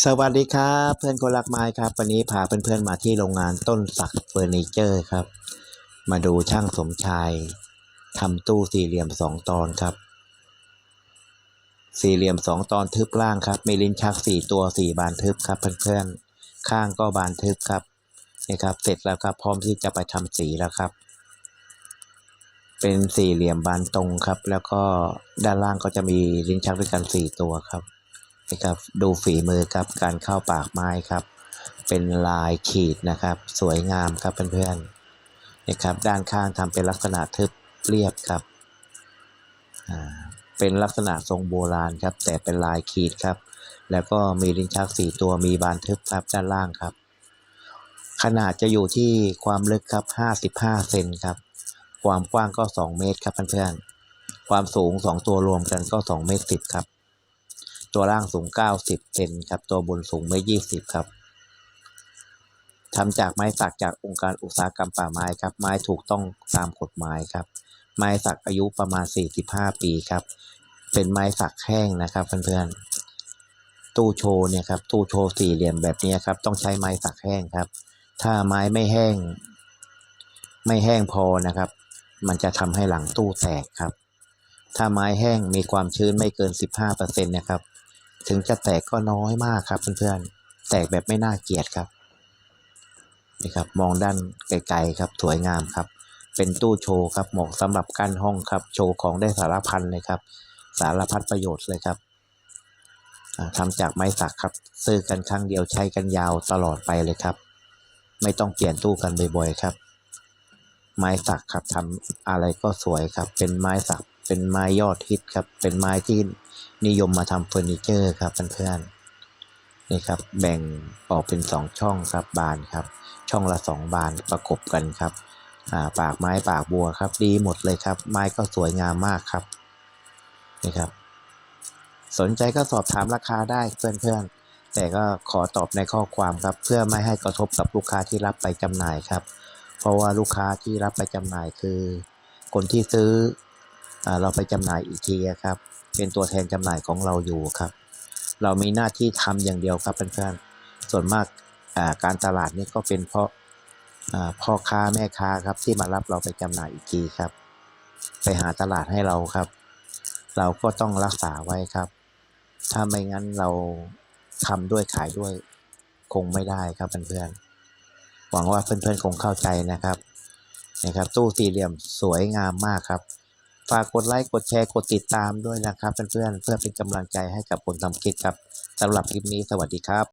สวัสดีครับเพื่อนคนรักไม้ครับ วันนี้พาเพื่อนๆมาที่โรงงานต้นสักเฟอร์นิเจอร์ครับ มาดูช่างสมชายทำตู้สี่เหลี่ยมสองตอนครับ สี่เหลี่ยมสองตอนทึบล่างครับ มีลิ้นชักสี่ตัวสี่บานทึบครับ เพื่อนๆข้างก็บานทึบครับนี่ครับ เสร็จแล้วครับ พร้อมที่จะไปทำสีแล้วครับ เป็นสี่เหลี่ยมบานตรงครับ แล้วก็ด้านล่างก็จะมีลิ้นชักด้วยกันสี่ตัวครับ ครับดูฝีมือครับการเข้าปากไม้ครับ เป็นลายขีดนะครับ สวยงามครับเพื่อนๆนี่ครับด้านข้างทำเป็นลักษณะทึบเรียบครับเป็นลักษณะทรงโบราณครับแต่เป็นลายขีดครับ แล้วก็มีลิ้นชักสี่ตัวมีบานทึบครับด้านล่างครับ ขนาดจะอยู่ที่ความลึกครับ55เซนครับ ความกว้างก็ 2 เมตรครับเพื่อนๆความสูง 2 ตัวรวมกันก็ 2 เมตร10ครับ ตัวล่างสูง 90เซนครับ ตัวบนสูงเมตร20 ครับทำจากไม้สักจากองค์การอุตสาหกรรมป่าไม้ครับ ไม้ถูกต้องตามกฎหมายครับ ไม้สักอายุประมาณ 45 ปีครับ เป็นไม้สักแห้งนะครับเพื่อนๆ ตู้โชว์เนี่ยครับ ตู้โชว์สี่เหลี่ยมแบบนี้ครับ ต้องใช้ไม้สักแห้งครับ ถ้าไม้ไม่แห้ง ไม่แห้งพอนะครับ มันจะทำให้หลังตู้แตกครับ ถ้าไม้แห้งมีความชื้นไม่เกิน 15%นะครับ ถึงจะแตกก็น้อยมากครับเพื่อนๆ แตกแบบไม่น่าเกลียดครับนี่ครับมองด้านไกลๆครับสวยงามครับ เป็นตู้โชว์ครับเหมาะสำหรับกั้นห้องครับโชว์ของได้สารพันเลยครับ สารพัดประโยชน์เลยครับอ่าทำจากไม้สักครับ ซื้อกันครั้งเดียวใช้กันยาวตลอดไปเลยครับ ไม่ต้องเปลี่ยนตู้กันบ่อยๆครับ ไม้สักครับทำอะไรก็สวยครับ เป็นไม้สักเป็นไม้ยอดฮิตครับ เป็นไม้ที่ นิยมมาทำเฟอร์นิเจอร์ครับเพื่อนๆนี่ครับแบ่งออกเป็นสองช่องครับบานครับ ช่องละสองบานประกบกันครับอ่าปากไม้ปากบัวครับดีหมดเลยครับ ไม้ก็สวยงามมากครับนี่ครับ สนใจก็สอบถามราคาได้เพื่อนๆ แต่ก็ขอตอบในข้อความครับ เพื่อไม่ให้กระทบกับลูกค้าที่รับไปจำหน่ายครับ เพราะว่าลูกค้าที่รับไปจำหน่ายคือ คนที่ซื้ออาเราไปจำหน่ายอีกทีครับ เป็นตัวแทนจำหน่ายของเราอยู่ครับ เรามีหน้าที่ทำอย่างเดียวครับเพื่อนๆส่วนมากาการตลาดนี่ก็เป็นเพราะพ่อค้าแม่ค้าครับที่มารับเราไปจำหน่ายอีกทีครับ ไปหาตลาดให้เราครับ เราก็ต้องรักษาไว้ครับ ถ้าไม่งั้นเราทำด้วยขายด้วยคงไม่ได้ครับเพื่อนๆหวังว่าเพื่อนๆคงเข้าใจนะครับนะครับตู้สี่เหลี่ยมสวยงามมากครับ ฝากกดไลค์ กดแชร์ กดติดตามด้วยนะครับเพื่อนๆเพื่อเป็นกำลังใจให้กับคนทำคลิปครับสำหรับคลิปนี้สวัสดีครับ